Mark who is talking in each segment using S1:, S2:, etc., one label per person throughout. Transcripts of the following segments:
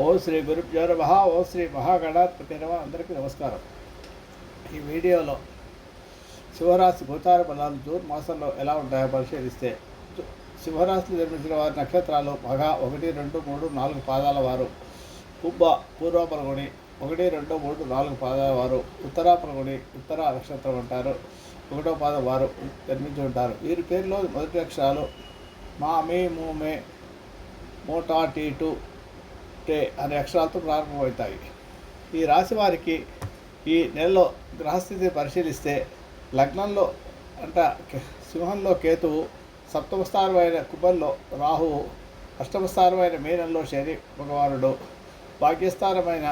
S1: ఓ శ్రీ గురుభ్యో మహా ఓ శ్రీ మహాగణాధిపతి నమ. అందరికీ నమస్కారం. ఈ వీడియోలో శివరాశి గోచార బలాలు జూన్ మాసంలో ఎలా ఉంటాయో పరిశీలిస్తే శివరాశిని నిర్మించిన జన్మించిన వారి నక్షత్రాలు మగ ఒకటి రెండు మూడు నాలుగు పాదాల వారు. కుబ్బ పూర్వపరగుని ఒకటి రెండు మూడు నాలుగు పాదాల వారు. ఉత్తరాపరగుని ఉత్తర నక్షత్రం అంటారు. ఒకటో పాదం వారు జన్మించి ఉంటారు. వీరి పేరులో మొదటి అక్షరాలు మా మే మూ మే మోటా టీ టూ. టే అనే అక్షరాలతో ప్రారంభమవుతాయి. ఈ రాశి వారికి ఈ నెలలో గ్రహస్థితి పరిశీలిస్తే లగ్నంలో అంట సింహంలో కేతువు సప్తమ స్థానమైన కుబల్లో రాహువు అష్టమ స్థానమైన మీనంలో శని భగవానుడు భాగ్యస్థానమైన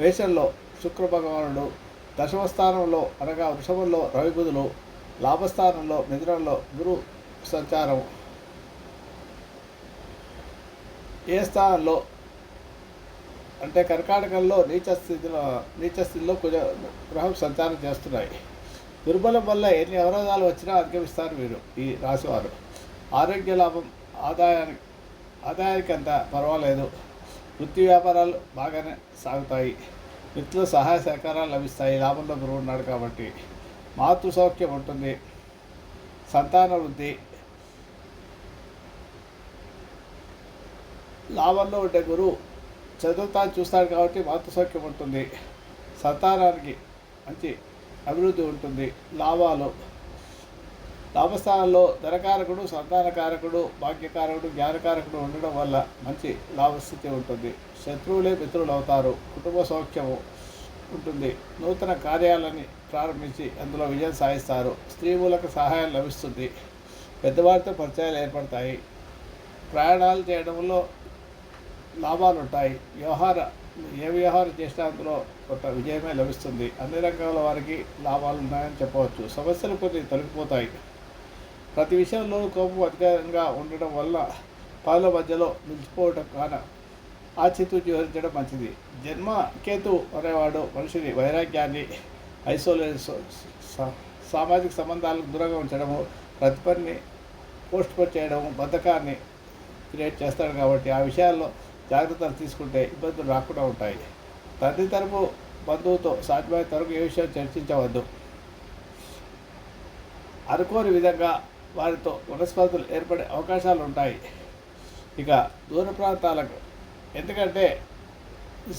S1: వేషంలో శుక్ర భగవానుడు దశమ స్థానంలో అనగా వృషభంలో రవి బుధులు లాభస్థానంలో మిథునంలో గురు సంచారం ఏ స్థానంలో అంటే కర్కాటకంలో నీచ స్థితిలో నీచ స్థితిలో కుజ గ్రహం సంచారం చేస్తున్నాయి. దుర్బలం వల్ల ఎన్ని అవరోధాలు వచ్చినా అధిగమిస్తారు వీరు ఈ రాశివారు. ఆరోగ్య లాభం ఆదాయానికి ఆదాయానికి అంత పర్వాలేదు. వృత్తి వ్యాపారాలు బాగానే సాగుతాయి. మిత్రుల సహాయ సహకారాలు లభిస్తాయి. లాభంలో గురువు ఉన్నాడు కాబట్టి మాతృ సౌఖ్యం ఉంటుంది. సంతాన వృద్ధి లాభంలో ఉండే గురువు చదువుతాను చూస్తాడు కాబట్టి మాతృ సౌఖ్యం ఉంటుంది. సంతానానికి మంచి అభివృద్ధి ఉంటుంది. లాభాలు. లాభస్థానంలో ధనకారకుడు సంతానకారకుడు భాగ్యకారకుడు జ్ఞానకారకుడు ఉండడం వల్ల మంచి లాభస్థితి ఉంటుంది. శత్రువులే మిత్రులు అవుతారు. కుటుంబ సౌఖ్యము ఉంటుంది. నూతన కార్యాలని ప్రారంభించి అందులో విజయం సాధిస్తారు. స్త్రీ మూలక సహాయం లభిస్తుంది. పెద్దవారితో పరిచయాలు ఏర్పడతాయి. ప్రయాణాలు చేయడంలో లాభాలు ఉంటాయి వ్యవహార ఏ వ్యవహారం చేసినా అందులో కొంత విజయమే లభిస్తుంది. అన్ని రంగాల వారికి లాభాలు ఉన్నాయని చెప్పవచ్చు. సమస్యలు కొన్ని తొలగిపోతాయి. ప్రతి విషయంలోనూ కోపం అధికంగా ఉండడం వల్ల పనుల మధ్యలో నిలిచిపోవటం కాన ఆచితూచి వివరించడం మంచిది. జన్మ కేతు అనేవాడు మనిషిని వైరాగ్యాన్ని ఐసోలేషన్ సామాజిక సంబంధాలకు దూరంగా ఉంచడము ప్రతి పనిని పోస్ట్ పోన్ చేయడము బద్ధకాన్ని క్రియేట్ చేస్తాడు కాబట్టి ఆ విషయాల్లో జాగ్రత్తలు తీసుకుంటే ఇబ్బందులు రాకుండా ఉంటాయి. తండ్రి తరపు బంధువుతో సాధ్యమైన తరపు ఏ విషయం చర్చించవద్దు. అనుకోని విధంగా వారితో మనస్పర్ధలు ఏర్పడే అవకాశాలు ఉంటాయి. ఇక దూర ప్రాంతాలకు ఎందుకంటే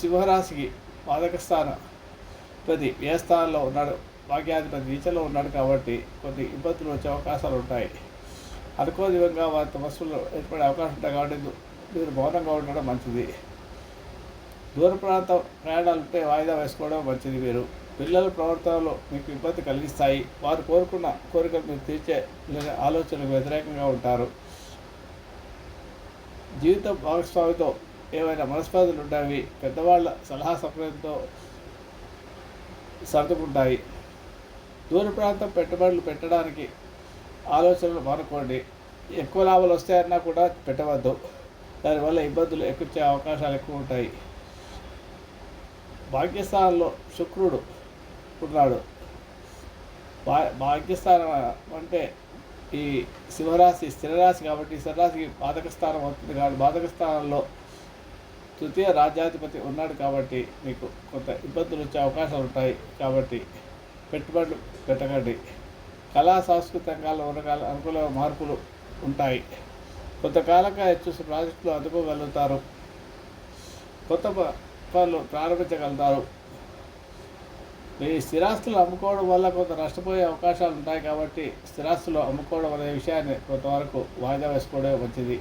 S1: సింహరాశికి పాదక స్థానం. ప్రతి వ్యయస్థానంలో ఉన్నాడు భాగ్యాధిపతి నీచలో ఉన్నాడు కాబట్టి కొన్ని ఇబ్బందులు వచ్చే అవకాశాలు ఉంటాయి. అనుకోని విధంగా వారి సమస్యలు ఏర్పడే అవకాశం ఉంటాయి కాబట్టి మీరు మౌనంగా ఉండడం మంచిది. దూర ప్రాంత ప్రయాణాలుంటే వాయిదా వేసుకోవడం మంచిది మీరు. పిల్లల ప్రవర్తనలో మీకు ఇబ్బంది కలిగిస్తాయి. వారు కోరుకున్న కోరికలు మీరు తీర్చే లేదా ఆలోచనలకు వ్యతిరేకంగా ఉంటారు. జీవిత భాగస్వామితో ఏవైనా మనస్పాదులు ఉంటాయి పెద్దవాళ్ళ సలహా సపర్యంతో సర్దుకుంటాయి. దూర ప్రాంతం పెట్టుబడులు పెట్టడానికి ఆలోచనలు మానుకోండి. ఎక్కువ లాభాలు వస్తాయన్నా కూడా పెట్టవద్దు. దానివల్ల ఇబ్బందులు ఎక్కువచ్చే అవకాశాలు ఎక్కువ ఉంటాయి. భాగ్యస్థానంలో శుక్రుడు ఉన్నాడు భా భాగ్యస్థానం అంటే ఈ సింహరాశి స్థిరరాశి కాబట్టి స్థిరరాశికి బాధక స్థానం అవుతుంది కాబట్టి బాధక స్థానంలో తృతీయ రాజ్యాధిపతి ఉన్నాడు కాబట్టి మీకు కొంత ఇబ్బందులు వచ్చే అవకాశాలు ఉంటాయి కాబట్టి పెట్టుబడులు పెట్టకండి. కళా సాంస్కృతిక రంగాల్లో ఉన్న అనుకూల మార్పులు ఉంటాయి. కొంతకాలంగా చూసి ప్రాజెక్టులు అందుకోగలుగుతారు. కొత్త పనులు ప్రారంభించగలుగుతారు. ఈ స్థిరాస్తులు అమ్ముకోవడం వల్ల కొంత నష్టపోయే అవకాశాలు ఉంటాయి కాబట్టి స్థిరాస్తులు అమ్ముకోవడం అనే విషయాన్ని కొంతవరకు వాయిదా వేసుకోవడమే మంచిది.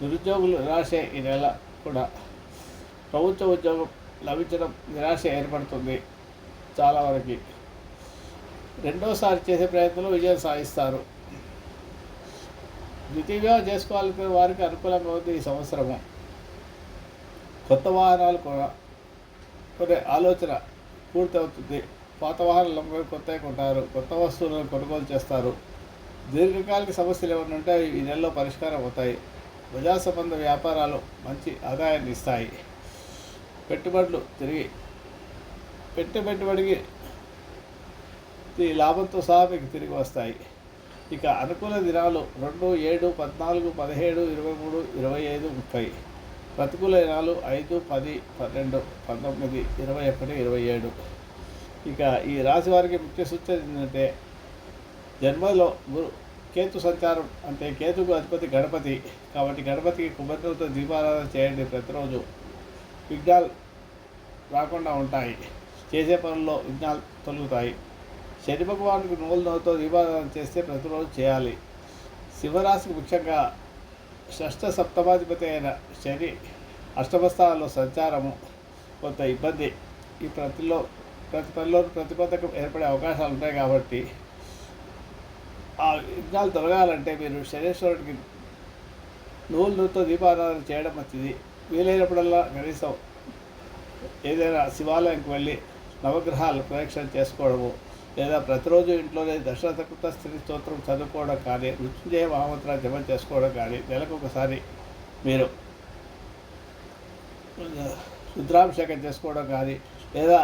S1: నిరుద్యోగులు నిరాశే ఈ నెల కూడా. ప్రభుత్వ ఉద్యోగం లభించడం నిరాశ ఏర్పడుతుంది చాలా వరకు. రెండోసారి చేసే ప్రయత్నంలో విజయం సాధిస్తారు. ద్వితీయ చేసుకోవాలనుకునే వారికి అనుకూలంగా ఉంది ఈ సంవత్సరము. కొత్త వాహనాలు కూడా కొనే ఆలోచన పూర్తవుతుంది. పాత వాహనాలు అమ్ముకొని కొత్తవి కొంటారు కొత్త వస్తువులను కొనుగోలు చేస్తారు. దీర్ఘకాలిక సమస్యలు ఏమైనా ఉంటే ఈ నెలలో పరిష్కారం అవుతాయి. ప్రజా సంబంధ వ్యాపారాలు మంచి ఆదాయాన్ని ఇస్తాయి. పెట్టుబడులు తిరిగి పెట్టే పెట్టుబడికి ఈ లాభంతో సహా మీకు తిరిగి వస్తాయి. ఇక అనుకూల దినాలు రెండు ఏడు పద్నాలుగు పదిహేడు ఇరవై మూడు ఇరవై ఐదు ముప్పై. ప్రతికూల దినాలు ఐదు పది పన్నెండు పంతొమ్మిది ఇరవై ఒకటి ఇరవై ఏడు. ఇక ఈ రాశి వారికి ముఖ్య సూచన ఏంటంటే జన్మలో గురు కేతు సంచారం అంటే కేతుకు అధిపతి గణపతి. కాబట్టి గణపతికి కుబేరుతో దీపారాధన చేయండి ప్రతిరోజు. విఘ్నాలు రాకుండా ఉంటాయి. చేసే పనుల్లో విఘ్నాలు తొలుగుతాయి. శని భగవానుడికి నువ్వుల నవ్వుతో దీపారాధన చేస్తే ప్రతిరోజు చేయాలి. శివరాశికి ముఖ్యంగా షష్ఠ సప్తమాధిపతి అయిన శని అష్టమస్థానంలో సంచారము కొంత ఇబ్బంది. ఈ ప్రతిలో ప్రతి పనిలో ప్రతిబంధకం ఏర్పడే అవకాశాలు ఉంటాయి కాబట్టి ఆ విఘ్నాలు తొలగాలంటే మీరు శనేశ్వరుడికి నూలు నూతో దీపారాధన చేయడం మంచిది. వీలైనప్పుడల్లా కనీసం ఏదైనా శివాలయంకి వెళ్ళి నవగ్రహాలు ప్రదక్షిణ చేసుకోవడము లేదా ప్రతిరోజు ఇంట్లోనే దశరథకృత స్త్రీ స్తోత్రం చదువుకోవడం కానీ మృత్యుంజయ మహామంత్ర జపం చేసుకోవడం కానీ నెలకు ఒకసారి మీరు రుద్రాభిషేకం చేసుకోవడం కానీ లేదా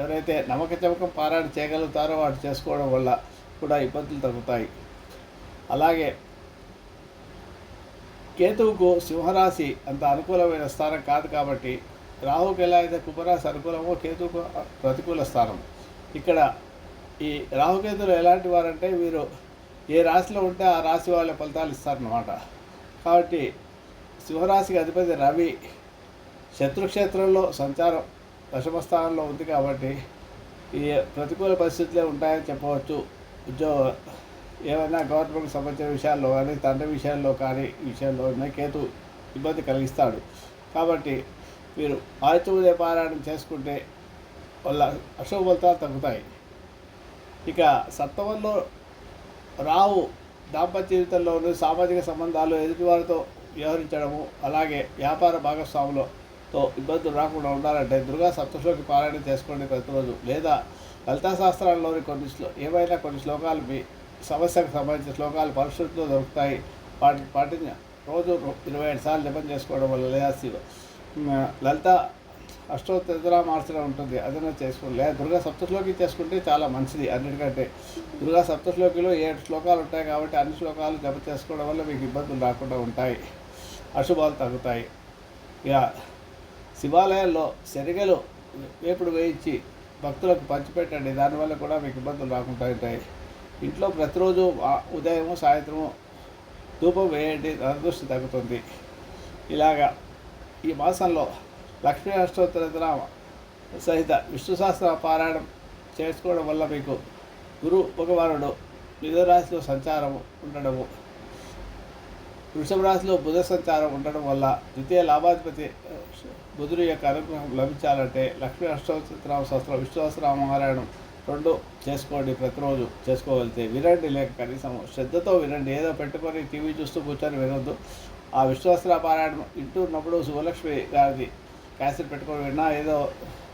S1: ఎవరైతే నమ్మక చమకం పారాయణ చేయగలుగుతారో వాటి చేసుకోవడం వల్ల కూడా ఇబ్బందులు తగ్గుతాయి. అలాగే కేతువుకు సింహరాశి అంత అనుకూలమైన స్థానం కాదు కాబట్టి రాహుకి ఎలా అయితే కుంభరాశి అనుకూలమో కేతువుకు ప్రతికూల స్థానం. ఇక్కడ ఈ రాహుకేతులు ఎలాంటి వారంటే వీరు ఏ రాశిలో ఉంటే ఆ రాశి వాళ్ళ ఫలితాలు ఇస్తారన్నమాట. కాబట్టి సింహరాశికి అధిపతి రవి శత్రుక్షేత్రంలో సంచారం దశమ స్థానంలో ఉంది కాబట్టి ఈ ప్రతికూల పరిస్థితులే ఉంటాయని చెప్పవచ్చు. ఉద్యోగ ఏమైనా గవర్నమెంట్కి సంబంధించిన విషయాల్లో కానీ తండ్రి విషయాల్లో కానీ ఈ విషయాల్లో కేతు ఇబ్బంది కలిగిస్తాడు. కాబట్టి మీరు ఆదిత్య పారాయణం చేసుకుంటే వల్ల అశుభ ఫలితాలు తగ్గుతాయి. ఇక సప్తమంలో రావు దాంపత్య జీవితంలోని సామాజిక సంబంధాలు ఎదుటివారితో వ్యవహరించడము అలాగే వ్యాపార భాగస్వాములతో ఇబ్బందులు రాకుండా ఉండాలంటే దుర్గా సప్తశ్లోకి పారాయణ చేసుకోండి ప్రతిరోజు. లేదా లలితాశాస్త్రాల్లోని కొన్ని శ్లో ఏవైనా కొన్ని శ్లోకాలు మీ సమస్యకు సంబంధించిన శ్లోకాలు పరిశుద్ధిలో దొరుకుతాయి. వాటి పాటించ రోజు ఇరవై ఐదు సార్లు జపం చేసుకోవడం వల్ల లేదా లలిత అష్టోత్తర మార్చడం ఉంటుంది. అదన్నా చేసుకోండి. లేదా దుర్గా సప్తశ్లోకి చేసుకుంటే చాలా మంచిది అన్నిటికంటే. దుర్గా సప్తశ్లోకిలో ఏడు శ్లోకాలు ఉంటాయి కాబట్టి అన్ని శ్లోకాలు జప చేసుకోవడం వల్ల మీకు ఇబ్బందులు రాకుండా ఉంటాయి. అశుభాలు తగ్గుతాయి. ఇక శివాలయాల్లో శనగలు వేపుడు వేయించి భక్తులకు పంచిపెట్టండి. దానివల్ల కూడా మీకు ఇబ్బందులు రాకుండా ఉంటాయి. ఇంట్లో ప్రతిరోజు ఉదయము సాయంత్రము ధూపం వేయండి. ధనదృష్టి తగ్గుతుంది. ఇలాగా ఈ మాసంలో లక్ష్మీ అష్టోత్తర సహిత విష్ణు సహస్ర పారాయణం చేసుకోవడం వల్ల మీకు గురు భగవానుడు మిథునరాశిలో సంచారం ఉండడము వృషభ రాశిలో బుధ సంచారం ఉండడం వల్ల ద్వితీయ లాభాధిపతి బుధుడు యొక్క అనుగ్రహం లభించాలంటే లక్ష్మీ అష్టోత్తరామ శాస్త్రం విష్ణు సహస్రనామారాయణం రెండు చేసుకోండి ప్రతిరోజు. చేసుకోగలిగితే వినండి లేక కనీసం శ్రద్ధతో వినండి. ఏదో పెట్టుకొని టీవీ చూస్తూ కూర్చొని వినొద్దు. ఆ విశ్వాసరా పారాయణం ఇంటూ ఉన్నప్పుడు శుభలక్ష్మి గారిది క్యాసెట్ పెట్టుకొని విన్నా ఏదో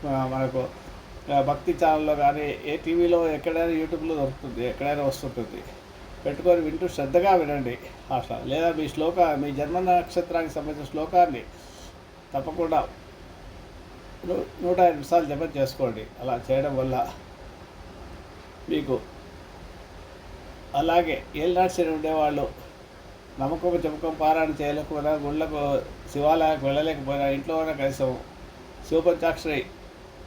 S1: మనకు భక్తి ఛానల్లో కానీ ఏ టీవీలో ఎక్కడైనా యూట్యూబ్లో దొరుకుతుంది ఎక్కడైనా వస్తుంటుంది. పెట్టుకొని వింటూ శ్రద్ధగా వినండి భాష లేదా మీ శ్లోక మీ జన్మ నక్షత్రానికి సంబంధించిన శ్లోకాన్ని తప్పకుండా నూ- నూట ఎనిమిది సార్లు జపం చేసుకోండి. అలా చేయడం వల్ల మీకు అలాగే ఏళ్ళనాటి ఉండేవాళ్ళు నమ్మకం చెమకం పారాయణ చేయలేకపోయినా గుళ్ళకు శివాలయాలకు వెళ్ళలేకపోయినా ఇంట్లో ఉన్న కనీసం శివపంచాక్షరి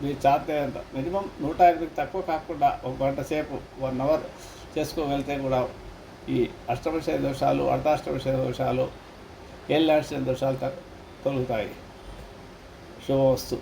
S1: మీరు చాతేంత మినిమం నూట ఎనిమిది తక్కువ కాకుండా ఒక గంట సేపు వన్ అవర్ చేసుకోగలిగితే కూడా ఈ అష్టమశయ దోషాలు అర్ధాష్టమశయ దోషాలు ఏళ్ళనాటి దోషాలు తొలుగుతాయి. శుభవస్తు